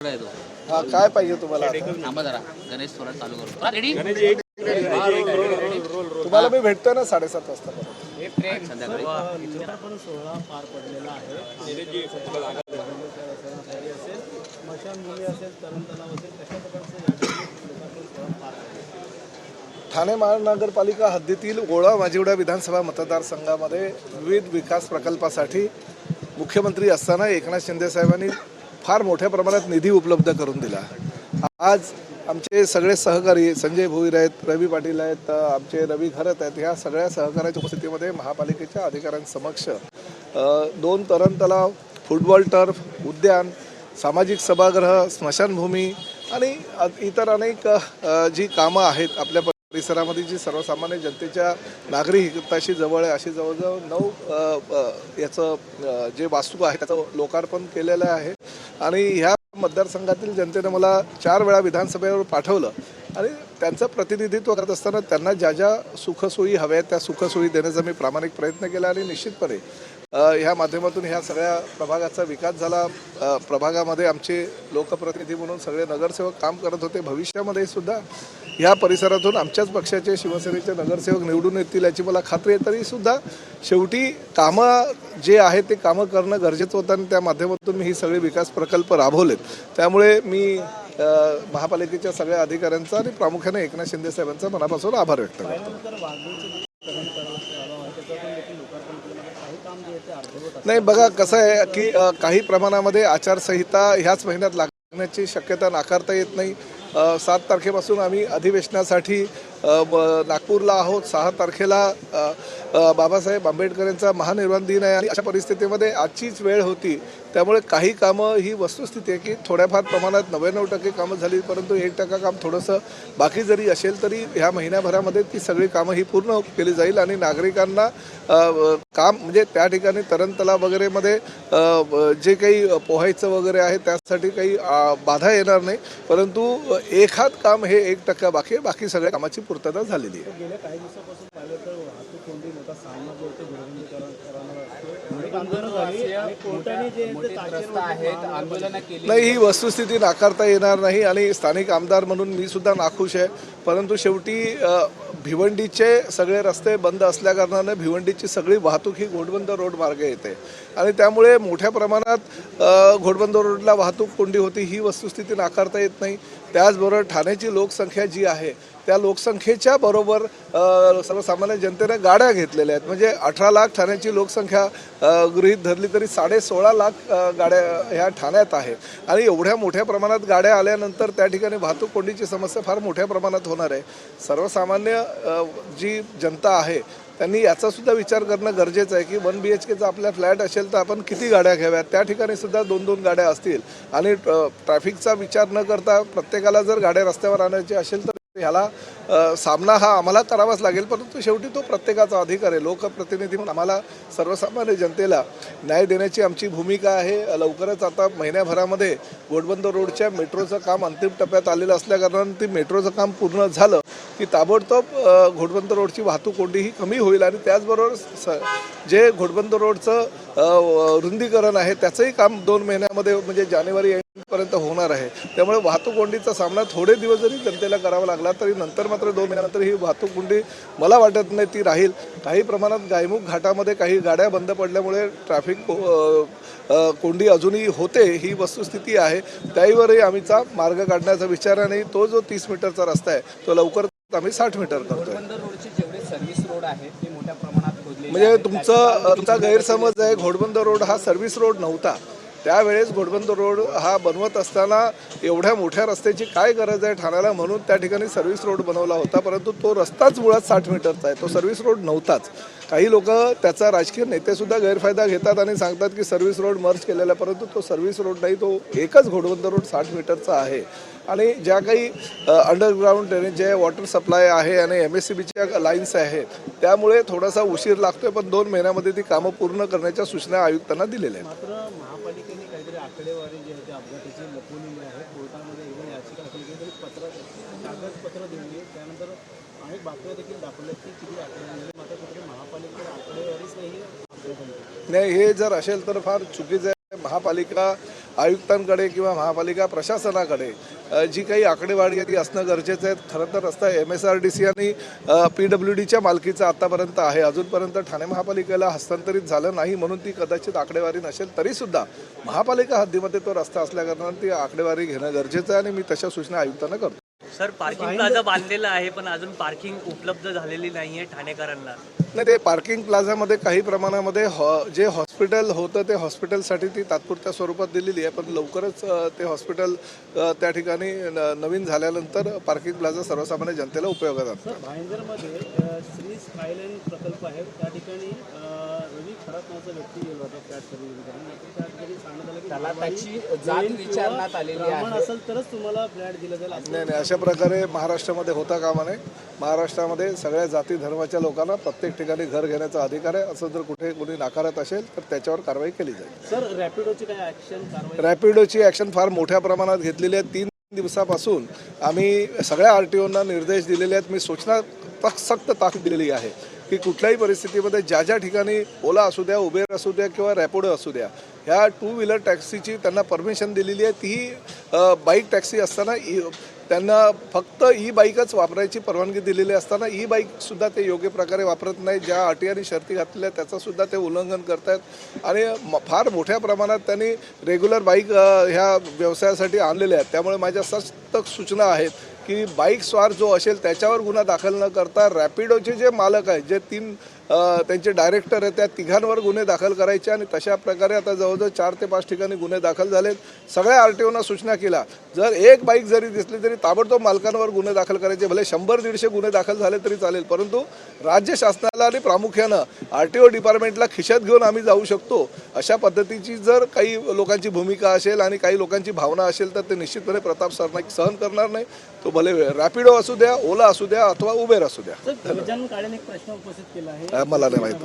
हा काय पाहिजे तुम्हाला थांबा जरा. गणेश थोडा चालू करतो. हा, रेडी तुम्हाला मी भेटतोय ना साडेसात वाजता. संध्याकाळी. सोहळा पार पडलेला आहे. ठाणे महानगरपालिका हद्दीतील गोळा माजिवडा विधानसभा मतदारसंघामध्ये विविध विकास प्रकल्पासाठी मुख्यमंत्री असताना एकनाथ शिंदे साहेबांनी फार मोठ्या प्रमाणात निधी उपलब्ध करून दिला. आज आमचे सगळे सहकारी संजय भोईर आहेत रवी पाटील आहेत आमचे रवी घरत आहेत ह्या सगळ्या सहकार्याच्या उपस्थितीमध्ये महापालिकेच्या अधिकाऱ्यांसमक्ष दोन तरण तलाव फुटबॉल टर्फ उद्यान सामाजिक सभागृह स्मशानभूमी आणि इतर अनेक जी कामं आहेत आपल्या परिसरामध्ये जी सर्वसामान्य जनतेच्या नागरिकताशी जवळ आहे अशी जवळजवळ नऊ याचं जे वास्तू आहे त्याचं लोकार्पण केलेलं आहे. आणि ह्या मतदारसंघातील जनतेनं मला चार वेळा विधानसभेवर पाठवलं. आणि त्यांचं प्रतिनिधित्व करत असताना त्यांना ज्या ज्या सुखसोयी हव्या आहेत त्या सुखसोयी देण्याचा मी प्रामाणिक प्रयत्न केला आणि निश्चितपणे ह्या माध्यमातून ह्या सगळ्या प्रभागाचा विकास झाला. प्रभागामध्ये आमचे लोकप्रतिनिधी म्हणून सगळे नगरसेवक काम करत होते. भविष्यामध्ये सुद्धा ह्या परिसरातून आमच्याच पक्षाचे शिवसेनेचे नगरसेवक निवडून येतील याची मला खात्री आहे. तरीसुद्धा शेवटी कामं जे आहे ते कामं करणं गरजेचं होतं आणि त्या माध्यमातून मी ही सगळे विकास प्रकल्प राबवलेत. त्यामुळे मी महापालिकेच्या सगळ्या अधिकाऱ्यांचा आणि प्रामुख्याने एकनाथ शिंदे साहेबांचा मनापासून आभार व्यक्त करतो. नाही बघा कसं आहे की काही प्रमाणामध्ये आचारसंहिता ह्याच महिन्यात लागण्याची शक्यता नाकारता येत नाही. सात तारखेपासून आम्ही अधिवेशनासाठी नागपूरला आहोत. सहा तारखेला बाबासाहेब आंबेडकर यांचा महानिर्वाण दिन आहे आणि अशा परिस्थितीमध्ये आजचीच वेळ होती. त्यामुळे काही कामं ही वस्तुस्थिती आहे की थोड्याफार प्रमाणात नव्याण्णव टक्के कामं झाली परंतु एक टक्का काम थोडंसं बाकी जरी असेल तरी ह्या महिन्याभरामध्ये ती सगळी कामं ही पूर्ण केली जाईल आणि नागरिकांना काम म्हणजे त्या ठिकाणी तरण तलाव वगैरेमध्ये जे काही पोहायचं वगैरे आहे त्यासाठी काही बाधा येणार नाही. परंतु एखाद काम हे एक टक्का बाकी आहे बाकी सगळ्या कामाची पूर्तता झालेली आहे. नाही ही वस्तुस्थिती नाकारता येणार नाही आणि स्थानिक आमदार म्हणून मी सुद्धा नाखुश आहे. परंतु शेवटी भिवंडीचे सगळे रस्ते बंद असल्याकारणानं भिवंडीची सगळी वाहतूक ही घोडबंद रोड मार्गे येते. आणि त्यामुळे मोठ्या प्रमाणात घोडबंदर रोडला वाहतूक कोंडी होती ही वस्तुस्थिती नाकारता येत नाही. त्याचबरोबर ठाण्याची लोकसंख्या जी आहे त्या लोकसंख्येच्या बरोबर सर्वसामान्य जनतेने गाड्या घेतलेल्या आहेत. म्हणजे अठरा लाख ठाण्याची लोकसंख्या गृहीत धरली तरी साडे सोळा लाख गाड्या ह्या ठाण्यात आहेत. आणि एवढ्या मोठ्या प्रमाणात गाड्या आल्यानंतर त्या ठिकाणी वाहतूक कोंडीची समस्या फार मोठ्या प्रमाणात होणार आहे. सर्वसामान्य जी जनता आहे त्यांनी याचा सुद्धा विचार करणं गरजेचं आहे की वन बी एच केचा आपल्या फ्लॅट असेल तर आपण किती गाड्या घ्याव्यात? त्या ठिकाणी सुद्धा दोन दोन गाड्या असतील. आणि ट्रॅफिकचा विचार न करता प्रत्येकाला जर गाड्या रस्त्यावर आणायची असेल तर ह्याला सामना हा आम्हाला करावाच लागेल परंतु शेवटी तो प्रत्येकाचा अधिकार आहे. लोकप्रतिनिधी म्हणून आम्हाला सर्वसामान्य जनतेला न्याय देण्याची आमची भूमिका आहे. लवकरच आता महिन्याभरामध्ये गोडबंद रोडच्या मेट्रोचं काम अंतिम टप्प्यात आलेलं असल्याकारणानं ती मेट्रोचं काम पूर्ण झालं. की ताबडतोब घोडबंद रोडची वाहतूक कोंडीही कमी होईल आणि त्याचबरोबर स जे घोडबंद रोडचं रुंदीकरण आहे त्याचंही काम दोन महिन्यामध्ये म्हणजे जानेवारी एंडपर्यंत होणार आहे. त्यामुळे वाहतूक कोंडीचा सामना थोडे दिवस जरी जनतेला करावा लागला तरी नंतर मात्र दोन महिन्यानंतर ही वाहतूक कोंडी मला वाटत नाही ती राहील. काही प्रमाणात गायमुख घाटामध्ये काही गाड्या बंद पडल्यामुळे ट्रॅफिक को- कोंडी अजूनही होते ही वस्तुस्थिती आहे. त्याहीवरही आम्हीचा मार्ग काढण्याचा विचार आणि तो जो तीस मीटरचा रस्ता आहे तो लवकर आम्ही साठ मीटर करतो सर्व्हिस रोड आहे ते मोठ्या प्रमाणात म्हणजे तुमचं तुमचा गैरसमज आहे घोडबंद रोड हा सर्व्हिस रोड नव्हता. त्यावेळेस घोडबंद रोड हा बनवत असताना एवढ्या मोठ्या रस्त्याची काय गरज आहे ठाण्याला म्हणून त्या ठिकाणी सर्व्हिस रोड बनवला होता. परंतु तो रस्ताच मुळात साठ मीटरचा आहे. तो सर्व्हिस रोड नव्हताच. काही लोक त्याचा राजकीय नेतेसुद्धा गैरफायदा घेतात आणि सांगतात की सर्व्हिस रोड मर्ज केलेला आहे. परंतु तो सर्व्हिस रोड नाही तो एकच घोडबंद रोड साठ मीटरचा आहे. आणि ज्या काही अंडरग्राऊंड ड्रेनेज जे वॉटर सप्लाय आहे आणि एम एस सी बीच्या लाईन्स आहेत त्यामुळे थोडासा उशीर लागतोय पण दोन महिन्यामध्ये ती कामं पूर्ण करण्याच्या सूचना आयुक्तांना दिलेल्या आहेत. आकडेवारी जी आहे ते अपघाताची लपवलेली आहे. कोर्टामध्ये एकदा याचिका दाखल केली. तरी पत्र कागदपत्र देऊन त्यानंतर अनेक बातम्या देखील दाखवल्या की किती आकडेवारी मात्र कुठे महापालिकेकडे आकडेवारीच नाही नाही हे जर असेल तर फार चुकीचं आहे. महापालिका आयुक्तांकडे किंवा महापालिका प्रशासनाकडे जी काही आकडेवारी आहे ती असणं गरजेचं आहे. खरं तर रस्ता M S R D C आणि पी डब्ल्यू डीच्या मालकीचा आत्तापर्यंत आहे. अजूनपर्यंत ठाणे महापालिकेला हस्तांतरित झालं नाही म्हणून ती कदाचित आकडेवारी नसेल तरीसुद्धा महापालिका हद्दीमध्ये तो रस्ता असल्याकारणाने ती आकडेवारी घेणं गरजेचं आहे आणि मी तशा सूचना आयुक्तांना करतो. सर पार्किंग प्लाझा बांधलेला आहे पण अजून पार्किंग उपलब्ध झालेली नाहीये ठाणेकरांना. नाही ते पार्किंग प्लाझामध्ये काही प्रमाणामध्ये हॉ जे हॉस्पिटल होतं ते हॉस्पिटलसाठी ती तात्पुरत्या स्वरूपात दिलेली आहे. पण लवकरच ते हॉस्पिटल त्या ठिकाणी न- नवीन झाल्यानंतर पार्किंग प्लाझा सर्वसामान्य जनतेला उपयोगात आणतं भाईंदरमध्ये श्री प्रकल्प आहे. त्या ठिकाणी अ, रवी खरात नावाचा व्यक्ती गेला होता फ्लॅट खरेदी करायला मात्र त्या ठिकाणी सांगण्यात आलं की त्याला कारवाई त्याची जात होईल किंवा विचारण्यात आलेली ब्राह्मण आहे. असेल तरच तुम्हाला फ्लॅट दिला जाईल असं नाही नाही अशा प्रकारे महाराष्ट्रामध्ये होता कामा नये. महाराष्ट्रामध्ये सगळ्या जाती धर्माच्या लोकांना प्रत्येक ठिकाणी घर घेण्याचा अधिकार आहे. असं जर कुठे कोणी नाकारत असेल तर त्याच्यावर कारवाई केली जाईल. सर रॅपिडोची काय ऍक्शन कारवाई? रॅपिडोची ॲक्शन फार मोठ्या प्रमाणात घेतलेली आहे. तीन दिवसापासून आम्ही सगळ्या आर टी ओना निर्देश दिलेले आहेत. मी सूचना तक सक्त ताकीद दिलेली आहे की कुठल्याही परिस्थितीमध्ये ज्या ज्या ठिकाणी ओला असू द्या उबेर असू द्या किंवा रॅपिडो असू द्या ह्या टू व्हीलर टॅक्सीची त्यांना परमिशन दिलेली आहे. तीही बाईक टॅक्सी असताना त्यांना फक्त ई बाईकच वापरायची परवानगी दिलेली असताना ई बाईकसुद्धा ते योग्य प्रकारे वापरत नाही ज्या अटी आणि शर्ती घातलेल्या त्याचंसुद्धा ते उल्लंघन करतायत. आणि म- फार मोठ्या प्रमाणात त्यांनी रेग्युलर बाईक ह्या व्यवसायासाठी आणलेल्या आहेत. त्यामुळे माझ्या सस्तक सूचना आहेत की बाईक स्वार जो असेल त्याच्यावर गुन्हा दाखल न करता रॅपिडोचे जे मालक आहेत जे तीन त्यांचे डायरेक्टर आहेत त्या तिघांवर गुन्हे दाखल करायचे आणि तशा प्रकारे आता जवळजवळ चार ते पाच ठिकाणी गुन्हे दाखल झालेत. सगळ्या आर टी ओना सूचना केल्या. जर एक बाईक जरी दिसली तरी ताबडतोब मालकांवर गुन्हे दाखल करायचे. भले शंभर दीडशे गुन्हे दाखल झाले तरी चालेल परंतु राज्य शासनाला आणि प्रामुख्यानं आर टी ओ डिपार्टमेंटला खिशात घेऊन आम्ही जाऊ शकतो. अशा पद्धतीची जर काही लोकांची भूमिका असेल आणि काही लोकांची भावना असेल तर ते निश्चितपणे प्रताप सरनाईक सहन करणार नाही. तो भले रॅपिडो असू द्या ओला असू द्या अथवा उबेर असू द्या. सर गजानन काळेने एक प्रश्न उपस्थित केला आहे. मला नाही माहिती.